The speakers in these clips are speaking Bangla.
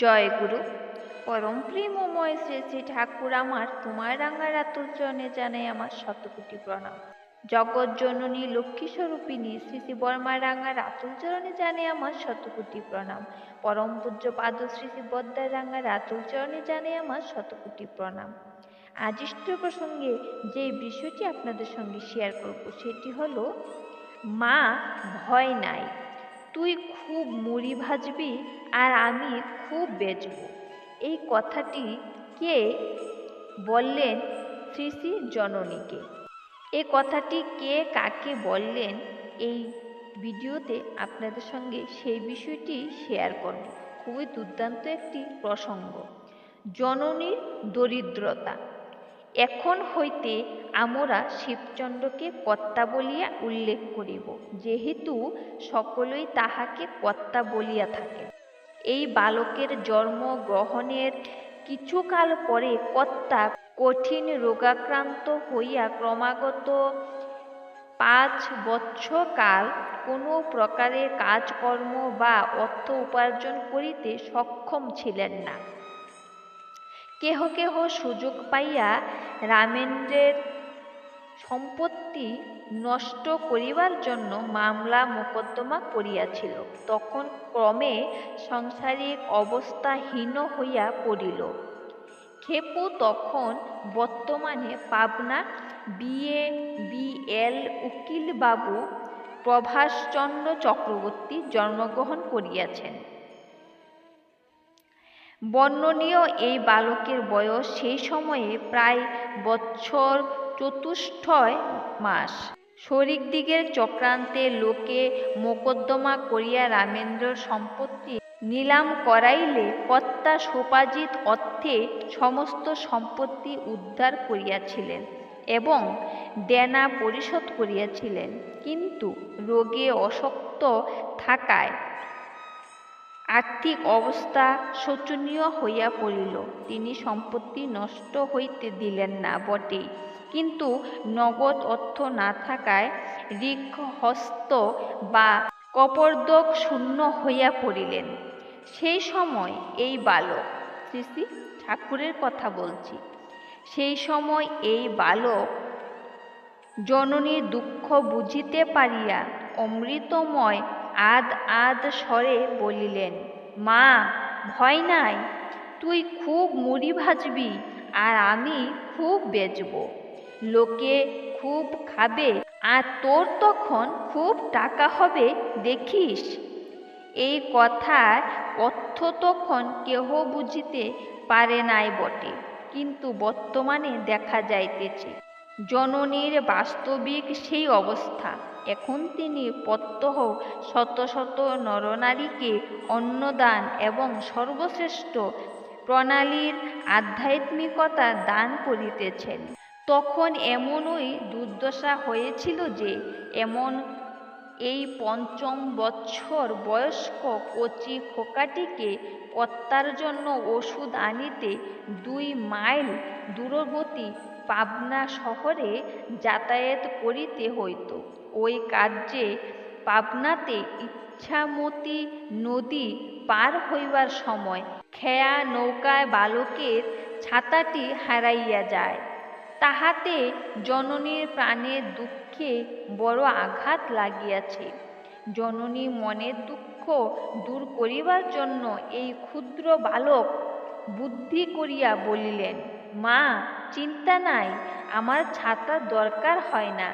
জয় গুরু। পরম প্রেমময় শ্রী শ্রী ঠাকুর আমার তোমার রাঙা রাতুল চরণে জানাই আমার শতকোটি প্রণাম। জগৎ জননী লক্ষ্মী স্বরূপিণী শ্রী শ্রী বর্মা রাঙা রাতুল চরণে জানে আমার শতকোটি প্রণাম। পরম পূজ্য পাদ শ্রী শ্রী বদ্দার রাঙা রাতুল চরণে জানে আমার শতকোটি প্রণাম। আজিষ্ট প্রসঙ্গে যে বিষয়টি আপনাদের সঙ্গে শেয়ার করব, সেটি হলো, মা ভয় নাই। তুই খুব মুড়ি ভাজবি আর আমি খুব বেচব। এই কথাটি কে বললেন শ্রী শ্রী জননীকে? এ কথাটি কে কাকে বললেন এই ভিডিওতে আপনাদের সঙ্গে সেই বিষয়টি শেয়ার করব। খুবই দুর্দান্ত একটি প্রসঙ্গ। জননীর দরিদ্রতা। এখন হইতে আমরা শিবচন্দ্রকে কর্তা বলিয়া উল্লেখ করিব, যেহেতু সকলেই তাহাকে কর্তা বলিয়া থাকে। এই বালকের জন্ম গ্রহণের কিছুকাল পরে কর্তা কঠিন রোগাক্রান্ত হইয়া ক্রমাগত পাঁচ বৎসরকাল কোনো প্রকারের কাজকর্ম বা অর্থ উপার্জন করিতে সক্ষম ছিলেন না। কেহ কেহ সুযোগ পাইয়া রামেন্দ্রের সম্পত্তি নষ্ট করিবার জন্য মামলা মোকদ্দমা করিয়াছিল। তখন ক্রমে সাংসারিক অবস্থা হীন হইয়া পড়িল। খেপু তখন বর্তমানে পাবনা বিএ, বিএল উকিলবাবু প্রভাষচন্দ্র চক্রবর্তী জন্মগ্রহণ করিয়াছেন। বর্ণনীয় এই বালকের বয়স সেই সময়ে প্রায় বৎসর চতুষ্ঠয় মাস। শরিক দিকের চক্রান্তে লোকে মোকদ্দমা করিয়া রামেন্দ্রর সম্পত্তি নিলাম করাইলে কর্তা সোপাজিত অর্থে সমস্ত সম্পত্তি উদ্ধার করিয়াছিলেন এবং দেনা পরিশোধ করিয়াছিলেন। কিন্তু রোগে অশক্ত থাকায় আর্থিক অবস্থা শোচনীয় হইয়া পড়িল। তিনি সম্পত্তি নষ্ট হইতে দিলেন না বটেই। কিন্তু নগদ অর্থ না থাকায় ঋক্ষহস্ত বা কপর্দক শূন্য হইয়া পড়িলেন। সেই সময় এই বালক শ্রী শ্রী ঠাকুরের কথা বলছি, সেই সময় এই বালক জননীর দুঃখ বুঝিতে পারিয়া অমৃতময় আদ আদ স্বরে বলিলেন, মা, ভয় নাই, তুই খুব মুড়ি ভাজবি আর আমি খুব বেচব। লোকে খুব খাবে আর তোর তখন খুব টাকা হবে, দেখিস এই কথার অর্থ তখন কেহ বুঝিতে পারে নাই বটে, কিন্তু বর্তমানে দেখা যাইতেছে। জননীর বাস্তবিক সেই অবস্থা। এখন তিনি প্রত্যহ শত শত নরনারীকে অন্নদান এবং সর্বশ্রেষ্ঠ প্রণালীর আধ্যাত্মিকতা দান করিতেছেন। তখন এমনই দুর্দশা হয়েছিল যে, এমন এই পঞ্চম বৎসর বয়স্ক কচি খোকাটিকে কর্তার জন্য ওষুধ আনিতে দুই মাইল দূরবর্তী পাবনা শহরে যাতায়াত করিতে হইত। ওই কার্যে পাবনাতে ইচ্ছামতি নদী পার হইবার সময় খেয়া নৌকায় বালকের ছাতাটি হারাইয়া যায়। তাহাতে জননীর প্রাণের দুঃখে বড় আঘাত লাগিয়াছে। জননী মনের দুঃখ দূর করিবার জন্য এই ক্ষুদ্র বালক বুদ্ধি করিয়া বলিলেন, মা, চিন্তা নাই, আমার ছাতা দরকার হয় না,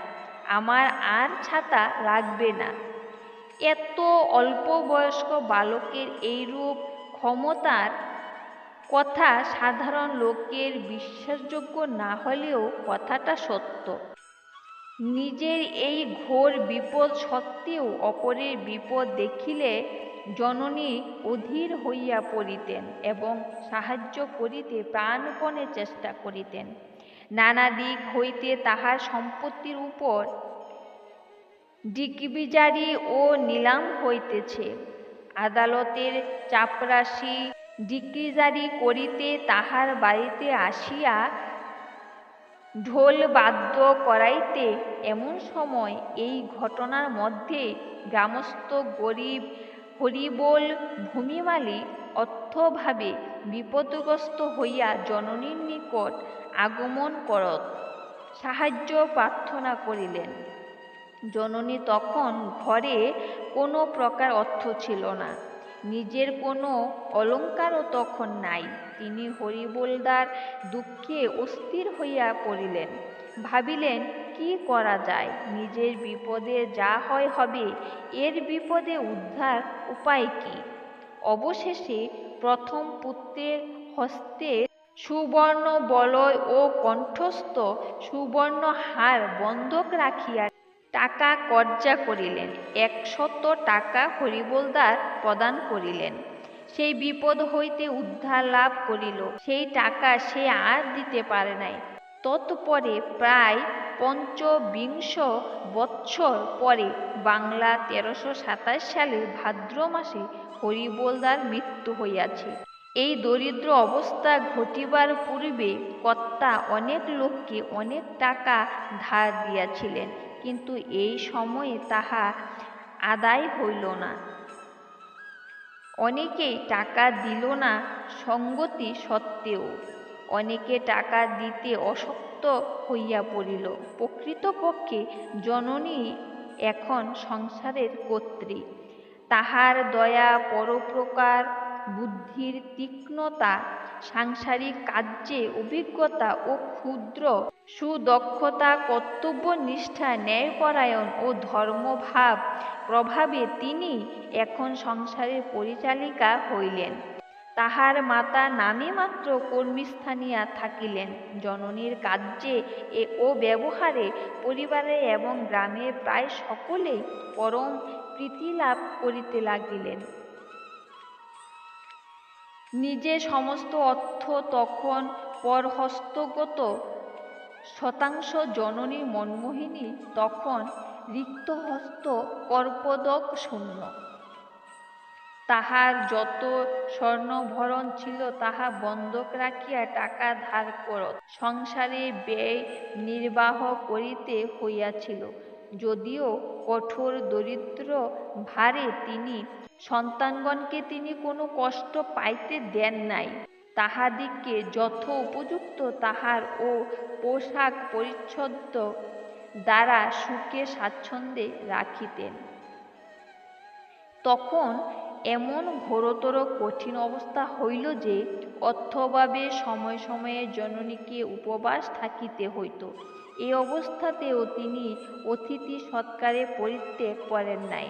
আমার আর ছাতা লাগবে না। এত অল্প বয়স্ক বালকের এইরূপ ক্ষমতার কথা সাধারণ লোকের বিশ্বাসযোগ্য না হলেও কথাটা সত্য। নিজের এই ঘোর বিপদ সত্ত্বেও অপরের বিপদ দেখিলে জননী অধীর হইয়া পড়িতেন এবং সাহায্য করিতে প্রাণপণে চেষ্টা করিতেন। নানা দিক হইতে তাহার সম্পত্তির উপর ডিকিবিজারি ও নিলাম হইতেছে। আদালতের চাপরাশি ডিক্রিজারি করিতে তাহার বাড়িতে আসিয়া ঢোল বাদ্য করাইতে এমন সময় এই ঘটনার মধ্যে গ্রামস্থ গরিব হরিবোল ভূমিমালি অর্থভাবে বিপদগ্রস্ত হইয়া জননীর নিকট আগমন করত, সাহায্য প্রার্থনা করিলেন। জননী তখন ঘরে কোনো প্রকার অর্থ ছিল না। নিজের কোনো অলঙ্কারও তখন নাই। তিনি হরিবোলদার দুঃখে অস্থির হইয়া পড়িলেন। ভাবিলেন, কি করা যায়? নিজের বিপদে যা হয় হবে, এর বিপদে উদ্ধার উপায় কি? অবশেষে প্রথম পুত্রের হস্তে সুবর্ণ বলয় ও কণ্ঠস্থ সুবর্ণ হার বন্ধক রাখিয়া টাকা কর্জা করিলেন, একশত টাকা হরিবোলদার প্রদান করিলেন। সেই বিপদ হইতে উদ্ধার লাভ করিল, সেই টাকা সে আর দিতে পারে নাই। তৎপরে প্রায় পঞ্চবিংশ বৎসর পরে বাংলা তেরোশো সাতাশ সালের ভাদ্র মাসে হরিবোলদার মৃত্যু হইয়াছে। এই দরিদ্র অবস্থা ঘটিবার পূর্বে কর্তা অনেক লোককে অনেক টাকা ধার দিয়াছিলেন, কিন্তু এই সময়ে তাহা আদায় হইল না। অনেকেই টাকা দিল না সঙ্গতি সত্ত্বেও, অনেকে টাকা দিতে অশক্ত হইয়া পড়িল। প্রকৃতপক্ষে জননী এখন সংসারের কর্ত্রী। তাহার দয়া পরোপকার বুদ্ধির তীক্ষ্ণতা, সাংসারিক কার্যে অভিজ্ঞতা ও ক্ষুদ্র সুদক্ষতা কর্তব্যনিষ্ঠা ন্যায়পরায়ণ ও ধর্মভাব প্রভাবে তিনি এখন সংসারের পরিচালিকা হইলেন। তাহার মাতা নামে মাত্র কর্মীস্থানীয়া থাকিলেন। জননীর কার্যে এ ও ব্যবহারে পরিবারে এবং গ্রামের প্রায় সকলেই পরম প্রীতি লাভ করিতে লাগিলেন। নিজে সমস্ত অর্থ তখন পরহস্তগত। শতাংশ জননী মনমোহিনী তখন রিক্তহস্ত কর্পদক শূন্য। তাহার যত স্বর্ণভরণ ছিল তাহা বন্ধক রাখিয়া টাকা ধার করত। সংসারে ব্যয় নির্বাহ করিতে হইয়াছিল। যদিও কঠোর দরিদ্র ভারে তিনি সন্তানগণকে তিনি কোনো কষ্ট পাইতে দেন নাই। তাহাদিগকে যথ উপযুক্ত তাহার ও পোশাক পরিচ্ছদ দ্বারা সুখে স্বাচ্ছন্দ্যে রাখিতেন। তখন এমন ঘোরতর কঠিন অবস্থা হইল যে অর্থভাবে সময় সময়ে জননীকে উপবাস থাকিতে হইত। এ অবস্থাতেও তিনি অতিথি সৎকারে পরিত্যাগ করেন নাই।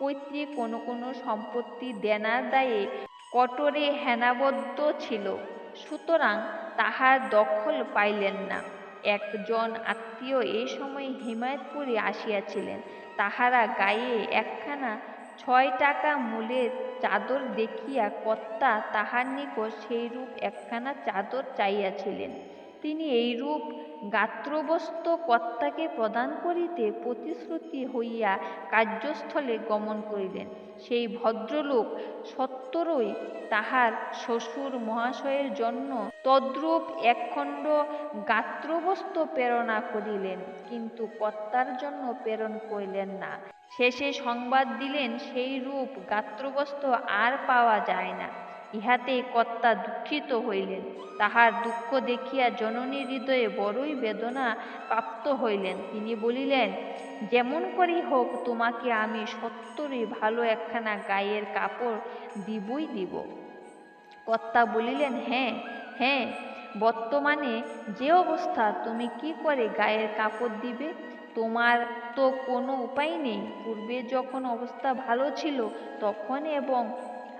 পৈতৃক কোনো কোনো সম্পত্তি দেনার দায়ে কটরে হেনাবদ্ধ ছিল, সুতরাং তাহার দখল পাইলেন না। একজন আত্মীয় এই সময় হিমায়তপুরে আসিয়াছিলেন। তাহারা গায়ে একখানা ছয় টাকা মূলের চাদর দেখিয়া কর্তা তাহার নিকট সেইরূপ একখানা চাদর চাইয়াছিলেন। তিনি এইরূপ গাত্রবস্ত কর্তাকে প্রদান করিতে প্রতিশ্রুতি হইয়া কার্যস্থলে গমন করিলেন। সেই ভদ্রলোক সত্তরই তাহার শ্বশুর মহাশয়ের জন্য তদ্রূপ একখণ্ড গাত্রবস্ত্র প্রেরণা করিলেন, কিন্তু কর্তার জন্য প্রেরণ করিলেন না। শেষে সংবাদ দিলেন, সেই রূপ গাত্রবস্ত্র আর পাওয়া যায় না। ইহাতে কর্তা দুঃখিত হইলেন। তাহার দুঃখ দেখিয়া জননীর হৃদয়ে বড়ই বেদনা প্রাপ্ত হইলেন। তিনি বলিলেন, যেমন করেই হোক, তোমাকে আমি সত্তরই ভালো একখানা গায়ের কাপড় দিবই দিব। কর্তা বলিলেন হ্যাঁ হ্যাঁ বর্তমানে যে অবস্থা, তুমি কি করে গায়ের কাপড় দিবে? তোমার তো কোনো উপায় নেই। পূর্বে যখন অবস্থা ভালো ছিল, তখন এবং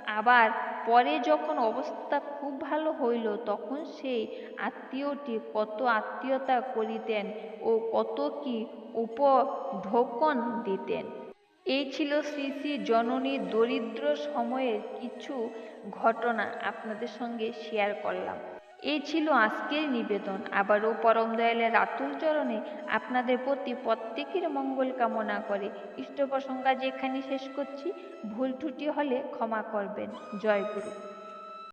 আবার পরে যখন অবস্থা খুব ভালো হইল, তখন সেই আত্মীয়টি কত আত্মীয়তা করিতেন ও কত কি উপঢোকন দিতেন। এই ছিল শ্রী জননী দরিদ্র সময়ের কিছু ঘটনা আপনাদের সঙ্গে শেয়ার করলাম। এই ছিল আজকের নিবেদন। আবারও পরম দয়ালের আতুল চরণে আপনাদের প্রতি প্রত্যেকের মঙ্গল কামনা করে। ইষ্ট প্রসঙ্গা যেখানে শেষ করছি। ভুল ত্রুটি হলে ক্ষমা করবেন। জয় গুরু।